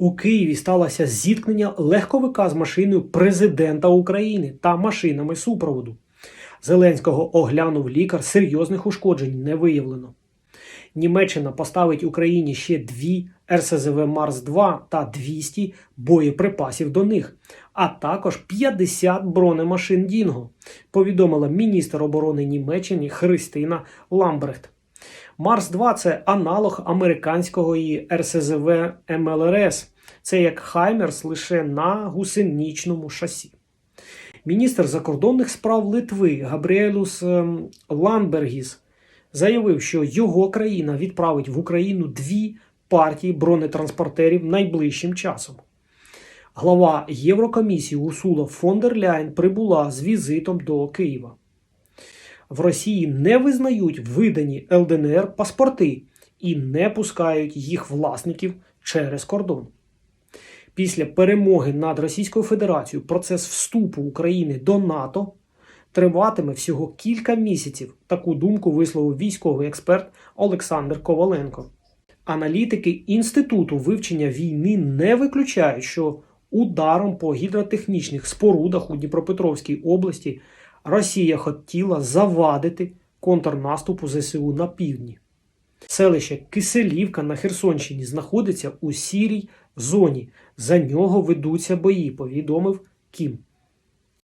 У Києві сталося зіткнення легковика з машиною президента України та машинами супроводу. Зеленського оглянув лікар, серйозних ушкоджень не виявлено. Німеччина поставить Україні ще дві РСЗВ Марс-2 та 200 боєприпасів до них, а також 50 бронемашин Дінго, повідомила міністр оборони Німеччини Христина Ламбрехт. Марс-2 це аналог американського і РСЗВ МЛРС. Це як Хаймерс лише на гусеничному шасі. Міністр закордонних справ Литви Габріелус ем, Ланбергіс заявив, що його країна відправить в Україну дві партії бронетранспортерів найближчим часом. Глава Єврокомісії Усула фон дер Ляйн прибула з візитом до Києва. В Росії не визнають видані ЛДНР паспорти і не пускають їх власників через кордон. Після перемоги над Російською Федерацією процес вступу України до НАТО триватиме всього кілька місяців. Таку думку висловив військовий експерт Олександр Коваленко. Аналітики Інституту вивчення війни не виключають, що ударом по гідротехнічних спорудах у Дніпропетровській області Росія хотіла завадити контрнаступу ЗСУ на півдні. Селище Киселівка на Херсонщині знаходиться у сірій зоні. За нього ведуться бої, повідомив Кім.